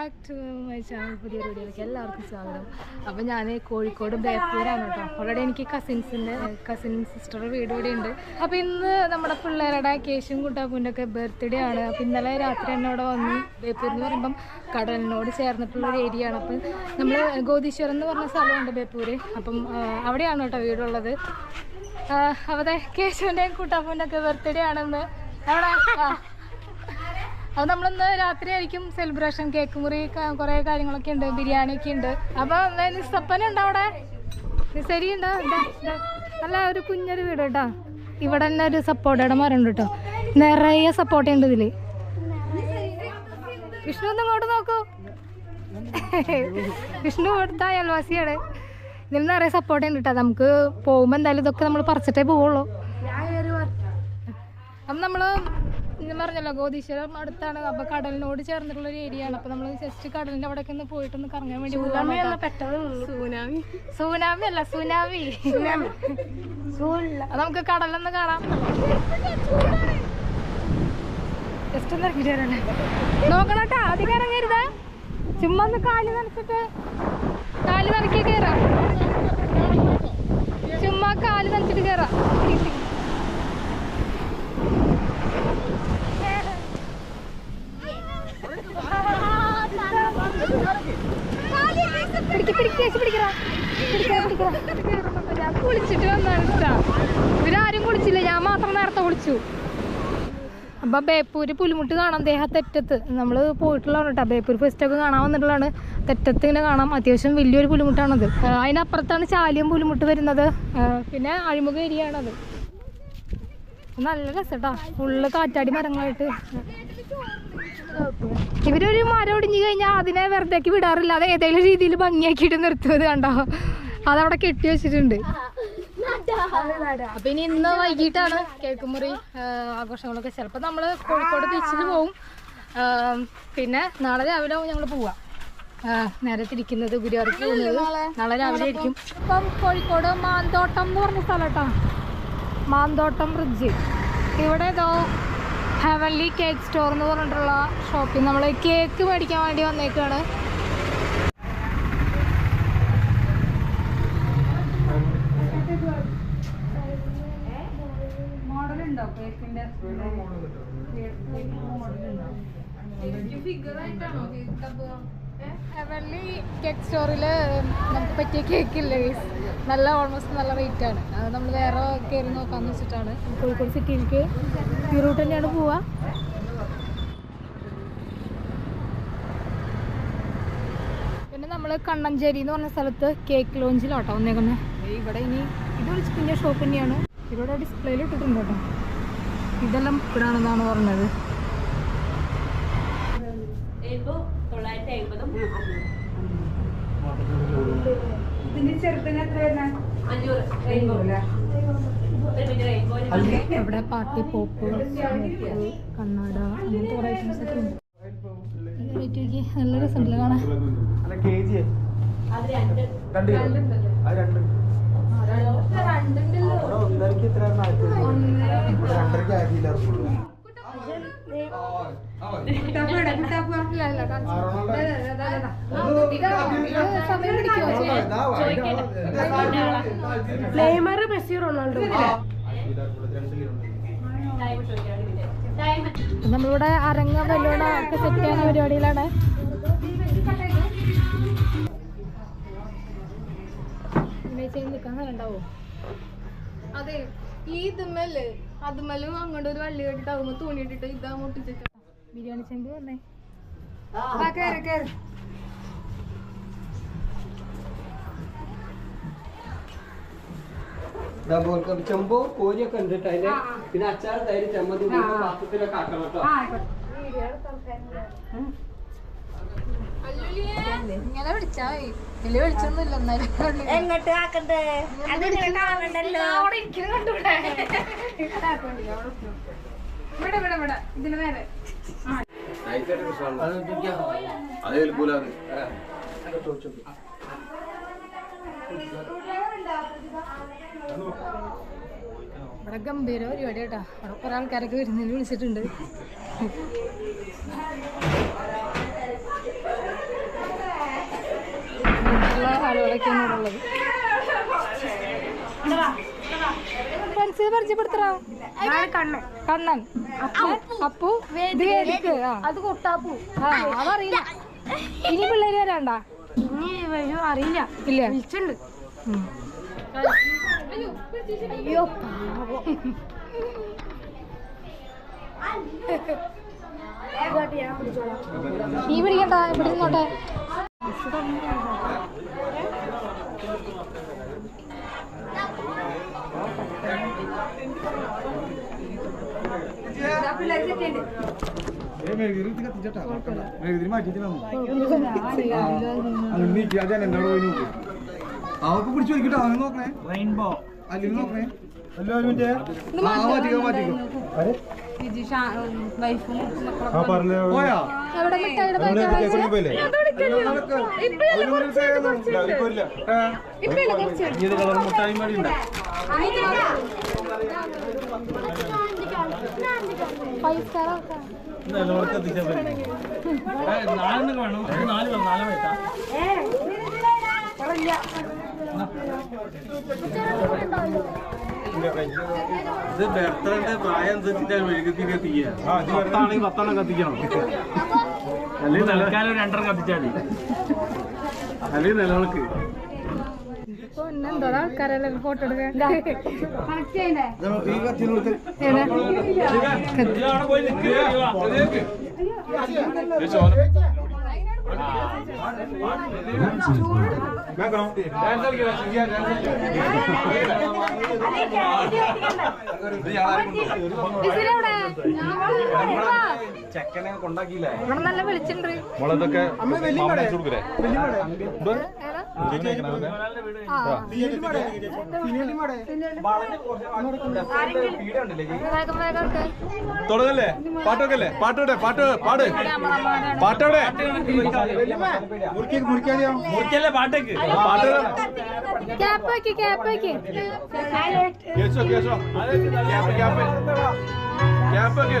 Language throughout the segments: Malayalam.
ബാക്ക് ടു മൈ ചാനൽ പുതിയ വീഡിയോയിലേക്ക് എല്ലാവർക്കും സ്വാഗതം. അപ്പോൾ ഞാൻ കോഴിക്കോട് ബേപ്പൂരാണ് കേട്ടോ. ഓൾറെഡി എനിക്ക് കസിൻസിന്റെ കസിൻ സിസ്റ്ററുടെ വീട് ഇവിടെ ഉണ്ട്. അപ്പോൾ ഇന്ന് നമ്മുടെ പിള്ളേരുടെ കേശും കുട്ടാപ്പൂന്റെ ഒക്കെ ബർത്ത്ഡേ ആണ്. അപ്പോൾ ഇന്നലെ രാത്രി തന്നെ ഇവിടെ വന്നു. ബേപ്പൂർ എന്ന് പറയുമ്പം കടലിനോട് ചേർന്നിട്ടുള്ള ഒരു ഏരിയ ആണ്. അപ്പം നമ്മൾ ഗോതീശ്വരം എന്ന് പറഞ്ഞ സ്ഥലമുണ്ട് ബേപ്പൂർ അപ്പം അവിടെയാണ് കേട്ടോ വീടുള്ളത്. അവിടെ കേശുവിന്റെയും കുട്ടാപ്പൂന്റെ ഒക്കെ ബർത്ത്ഡേ ആണെന്ന് അവിടെ അത് നമ്മളിന്ന് രാത്രി ആയിരിക്കും സെലിബ്രേഷൻ കേക്ക് മുറി കുറെ കാര്യങ്ങളൊക്കെ ഉണ്ട് ബിരിയാണി ഒക്കെ ഉണ്ട്. അപ്പൊ നിസ്സപ്പന ഉണ്ടോ അവിടെ? ഉണ്ടോ. അല്ല ഒരു കുഞ്ഞൊരു വീട് കേട്ടോ. ഇവിടെ തന്നെ ഒരു സപ്പോർട്ടയുടെ മരം ഉണ്ട് കേട്ടോ. നിറയെ സപ്പോർട്ട് ഉണ്ട് ഇതിൽ. വിഷ്ണു ഒന്ന് ഇങ്ങോട്ട് നോക്കൂ. വിഷ്ണു ഇവിടുത്തെ അയൽവാസിയാണ്. ഇതിൽ നിറയെ സപ്പോർട്ട് ഉണ്ട് കേട്ടോ. നമുക്ക് പോകുമ്പോൾ എന്തായാലും ഇതൊക്കെ നമ്മൾ പറിച്ചിട്ടേ പോവുള്ളൂ. അപ്പം നമ്മൾ ഞാൻ പറഞ്ഞല്ലോ ഗോതീശ്വരം അടുത്താണ്. അപ്പൊ കടലിനോട് ചേർന്നിട്ടുള്ള ഒരു ഏരിയ ആണ് അപ്പൊ നമ്മൾ ജസ്റ്റ് കടലിന്റെ അവിടേക്ക് ഒന്ന് പോയിട്ടൊന്ന് കറങ്ങാൻ വേണ്ടി സുനാമി സുനാമി. അല്ല സുനാമി. നമുക്ക് കടലൊന്ന് കാണാം. ജസ്റ്റ് ഒന്ന് ഇറങ്ങിട്ട് നോക്കണം കേട്ടോ അധികം ഇറങ്ങരുത്. ചുമ്മാ ഒന്ന് കാൽ നനച്ചിട്ട് കാൽ നനക്കി കയറാം. ചുമ്മാ കാൽ നനച്ചിട്ട് കയറാം. കുളിച്ചിട്ട് ഇവരാരും കുളിച്ചില്ല ഞാൻ മാത്രം നേരത്തെ കുളിച്ചു. അപ്പൊ ബേപ്പൂര് പുലിമുട്ട് കാണാം. ദേഹ തെറ്റത്ത്. നമ്മൾ പോയിട്ടുള്ളതാണ് കേട്ടോ ബേപ്പൂർ ഫെസ്റ്റ് ഒക്കെ കാണാൻ വന്നിട്ടുള്ളതാണ്. തെറ്റത്ത് ഇങ്ങനെ കാണാം. അത്യാവശ്യം വലിയൊരു പുലിമുട്ടാണത്. അതിനപ്പുറത്താണ് ചാലിയം പുലിമുട്ട് വരുന്നത്. പിന്നെ അഴിമുഖ ഏരിയ ആണത് നല്ല രസട്ടാ. ഫുള്ള് കാറ്റാടി മരങ്ങളായിട്ട്. ഇവരൊരു മരം ഒടിഞ്ഞു കഴിഞ്ഞാൽ അതിനെ വെറുതെ വിടാറില്ല. അത് ഏതെങ്കിലും രീതിയിൽ ഭംഗിയാക്കിയിട്ട് നിർത്തുന്നത് കണ്ടോ? അതവിടെ കെട്ടി വെച്ചിട്ടുണ്ട്. അപ്പൊ ഇനി ഇന്ന് വൈകിട്ടാണ് കേക്ക് മുറി ആഘോഷങ്ങളൊക്കെ ചിലപ്പോൾ നമ്മൾ കോഴിക്കോട് ബീച്ചിൽ പോവും. പിന്നെ നാളെ രാവിലെ ഞങ്ങൾ പോവാം. ആ, നേരെ തിരിക്കുന്നത് ഗുരുവായൂർക്ക് പോകുന്നത്. നാളെ രാവിലെ ആയിരിക്കും. ഇപ്പം കോഴിക്കോട് മാന്തോട്ടം എന്ന് പറഞ്ഞ സ്ഥലം കേട്ടോ. മാന്തോട്ടം ബ്രിഡ്ജ്. ഇവിടെ ഏതോ ഹെവൻലി കേക്ക് സ്റ്റോർ എന്ന് പറഞ്ഞിട്ടുള്ള ഷോപ്പിൽ നമ്മൾ കേക്ക് മേടിക്കാൻ വേണ്ടി വന്നേക്കാണ്. മോഡലുണ്ടോ കേക്കിന്റെ? ഹെവൻലി കേക്ക് സ്റ്റോറിൽ നമുക്ക് പറ്റിയ കേക്ക് ഇല്ല. നല്ല ഓൾമോസ്റ്റ് നല്ല റേറ്റ് ആണ്. അത് നമ്മൾ വേറെ കയറി നോക്കാന്ന് വെച്ചിട്ടാണ്. കോഴിക്കോട് സിറ്റിയിലേക്ക് ഈ റൂട്ട് തന്നെയാണ് പോവാ. പിന്നെ നമ്മൾ കണ്ണഞ്ചേരി എന്ന് പറഞ്ഞ സ്ഥലത്ത് കേക്ക് ലോഞ്ചിലോട്ടോ വന്നേക്കുന്നത് ഇവിടെ ഇനി ഇത് വിളിച്ചിട്ടിന്റെ ഷോപ്പ് തന്നെയാണ്. ഇവിടെ ഡിസ്പ്ലേയിൽ ഇട്ടിട്ടുണ്ട് കേട്ടോ. ഇതെല്ലാം ഇവിടാണെന്നാണ് പറഞ്ഞത്. ഇവിടെ പാർട്ടി പോപ്പ് കണ്ണാട അങ്ങനത്തെ കുറേ ഐറ്റംസ് ഒക്കെ ഉണ്ട്. നല്ല രസമുണ്ടല്ലോ കാണാൻ. അല്ല കെ ജി രണ്ട്. കിലോ അത് രണ്ട്. അവിടെ ഒന്നരക്ക് എത്ര രണ്ടരക്ക് ആയില്ല ഇല്ല, ഇല്ല, കാണിച്ചു. ഇത് ഇത് സമയം പിടിക്കുമോ ചെയ്യാൻ? Neymar Messi Ronaldo. നമ്മളിവിടെ അരങ്ങ ബലൂണ ഒക്കെ സെറ്റ് ചെയ്യുന്ന പരിപാടിയിലാണ് നിൽക്കാൻ അതെ ഈ ഇതുമ്മൽ അതുമ്മലും അങ്ങോട്ട് ഒരു വള്ളി കെട്ടിട്ടാവുമ്പോ തുണി ഇട്ടിട്ട് ഇതാ മുട്ടിച്ചിട്ട് ബിരിയാണി ചെമ്പ് വന്നേ. ആ, കയറി കേറ്. ചെമ്പോ കോരിയൊക്കെ ഉണ്ട് അതിൽ. പിന്നെ അച്ചാർ തൈര് ചമ്മന്തി പാത്രത്തിലൊക്കെ ആക്കണം കേട്ടോ ഇങ്ങനെ വിളിച്ചാ വലിയ വിളിച്ചൊന്നുമില്ല എന്നാലും. എങ്ങോട്ട് ആക്കണ്ടേ? അത് കാണണ്ടല്ലോ. അവിടെ ഇരിക്കുന്നത് കണ്ടൂടെ? ഇവിടെ ഇവിടെ ഇവിടെ ഇതിന് നേരെ അതേൽ കൂലാന്ന് ഇവിടെ ഗംഭീര പരിപാടി കേട്ടാ. അവിടെ കുറെ ആൾക്കാരൊക്കെ വരുന്നതിന് വിളിച്ചിട്ടുണ്ട്. ആളുകളൊക്കെയാണ് ഉള്ളത്. ഫ്രണ്ട്സ് പരിചയപ്പെടുത്തറ കണ്ണൻ. കണ്ണൻ. അപ്പു. ഇത് വേദിക്ക്. അത് കൊട്ടാപ്പു. ആ അതറിയില്ല. ഇനി പിള്ളേര് വരാണ്ട? ഇനി വരും അറിയില്ല. ഇല്ല? വിളിച്ചിട്ടുണ്ട്. അയ്യോ. നീ പിടിക്കണ്ട ഇവിടെ നിന്നോട്ടെ. അവക്ക് നോക്കണേ റെയിൻബോ നോക്കണേ മുട്ടായി മടി ഫൈവ് സ്റ്റാർ ആക്കാം ഇത് ബർത്ത്ഡേ പ്രായം അനുസരിച്ചിട്ടാണ് മെഴുകുതിരി കത്തിക്കുക പത്താണെങ്കിൽ പത്തെണ്ണം കത്തിക്കണം. അല്ലെങ്കിൽ നിലക്കാലം രണ്ടെണ്ണം കത്തിച്ചാൽ മതി. അല്ലെങ്കിൽ നിലവിളക്ക് എന്തോ ആൾക്കാരെല്ലാം ഫോട്ടോ എടുക്കാൻ. ചെക്കനെ കൊണ്ടാക്കിയില്ലേ? ഇവിടെ നല്ല വിളിച്ചിട്ടുണ്ട് മുളതൊക്കെ തുടങ്ങല്ലേ? പാട്ടൊക്കെ പാട്ടോടെ പാട്ട് പാട്. പാട്ടോടെ മുറിക്കല്ലേ പാട്ടേക്ക്? പാട്ടോടെ ക്യാപ്പ് ക്യാപ്പ് കേശോ കേശോ. ക്യാപ്പ് ക്യാപ്പ് ക്യാപ്പ് ഒക്കെ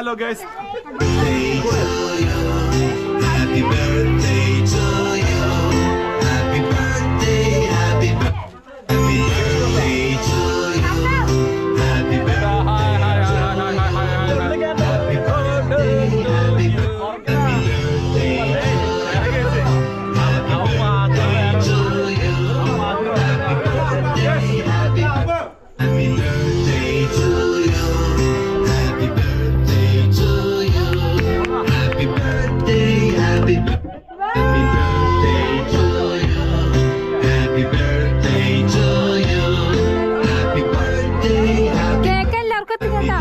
Hello, guys. Happy birthday, cake എല്ലാവർക്കും എത്തിക്കട്ടാ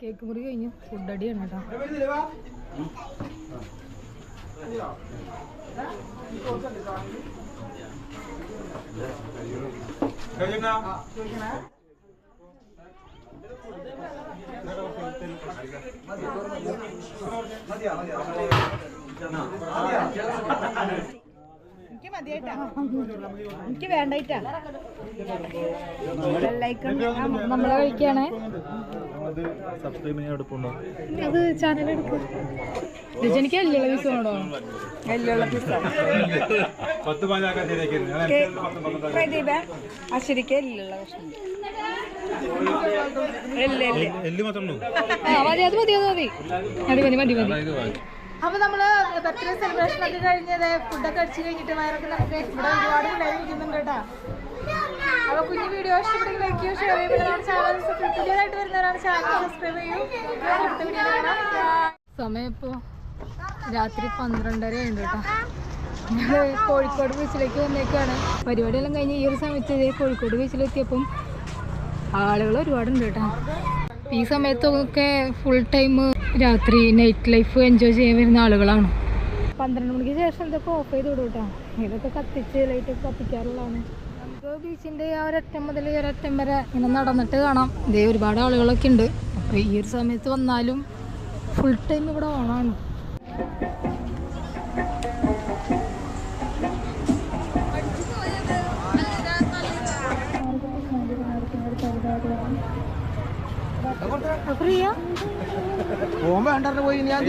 കേക്ക് മുറി കഴിഞ്ഞു. ഫുഡ് അടിയാണ് കേട്ടോ. എനിക്ക് വേണ്ടായിട്ടാ നമ്മളെ കഴിക്കുകയാണേ വേണ്ടായിട്ടാണ് അത് ചാനൽ എല്ലുള്ള പ്രദീപ അശ്വരിക്ക് എല്ല് മതി അത് മതി അത് മതി. മതി മതി മതി. മതി അപ്പൊ നമ്മൾ ബർത്ത്ഡേ സെലിബ്രേഷൻ ഒക്കെ കഴിഞ്ഞത് ഫുഡൊക്കെ അടിച്ചു കഴിഞ്ഞിട്ട് വയറൊക്കെ നമുക്ക് ഇവിടെ ഒരുപാട് ഇരിക്കുന്നുണ്ട് കേട്ടോ. അപ്പൊ കുഞ്ഞു വീഡിയോ ഇഷ്ടപ്പെട്ടെങ്കിൽ ലൈക്ക് ചെയ്യൂ ഷെയർ ചെയ്യൂ ചാനൽ പുതിയതായിട്ട് വരുന്നവരാണ് ചാനൽ സബ്സ്ക്രൈബ് ചെയ്യൂ. സമയം ഇപ്പോ രാത്രി പന്ത്രണ്ടര ഉണ്ട് കേട്ടോ. ഞങ്ങൾ കോഴിക്കോട് ബീച്ചിലേക്ക് വന്നേക്കാണ്. പരിപാടിയെല്ലാം കഴിഞ്ഞ് ഈ ഒരു സമയത്ത് കോഴിക്കോട് ബീച്ചിലെത്തിയപ്പം ആളുകൾ ഒരുപാടുണ്ട് കേട്ടോ. ഈ സമയത്തൊക്കെ ഫുൾ ടൈം രാത്രി നൈറ്റ് ലൈഫ് എൻജോയ് ചെയ്യാൻ വരുന്ന ആളുകളാണ്. പന്ത്രണ്ട് മണിക്ക് ശേഷം ഇതൊക്കെ ഓഫ് ചെയ്ത് വിടും കേട്ടോ ഇതൊക്കെ കത്തിച്ച് ലൈറ്റ് കത്തിക്കാറുള്ളതാണ്. നമുക്ക് ബീച്ചിന്റെ ആ ഒരറ്റം മുതൽ ഈ ഒരറ്റം വരെ ഇങ്ങനെ നടന്നിട്ട് കാണാം. ഇതേ ഒരുപാട് ആളുകളൊക്കെ ഉണ്ട്. അപ്പോൾ ഈ ഒരു സമയത്ത് വന്നാലും ഫുൾ ടൈം ഇവിടെ ഓണാണ്. പ്രിയ ഓൻ വേണ്ട പോയി. ഞാൻ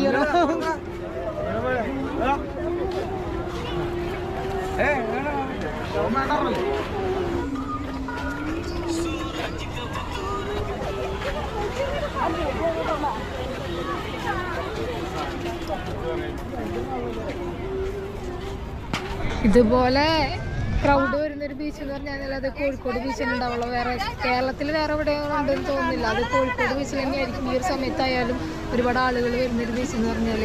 ഇതുപോലെ ക്രൗഡ് വരുന്നൊരു ബീച്ച് എന്ന് പറഞ്ഞാൽ അത് കോഴിക്കോട് ബീച്ചിൽ ഉണ്ടാവുള്ളൂ. വേറെ കേരളത്തിൽ വേറെ എവിടെ ഉണ്ടെന്ന് തോന്നുന്നില്ല. അത് കോഴിക്കോട് ബീച്ചിൽ തന്നെയായിരിക്കും. ഈ ഒരു സമയത്തായാലും ഒരുപാട് ആളുകൾ വരുന്നൊരു ബീച്ച് എന്ന് പറഞ്ഞാൽ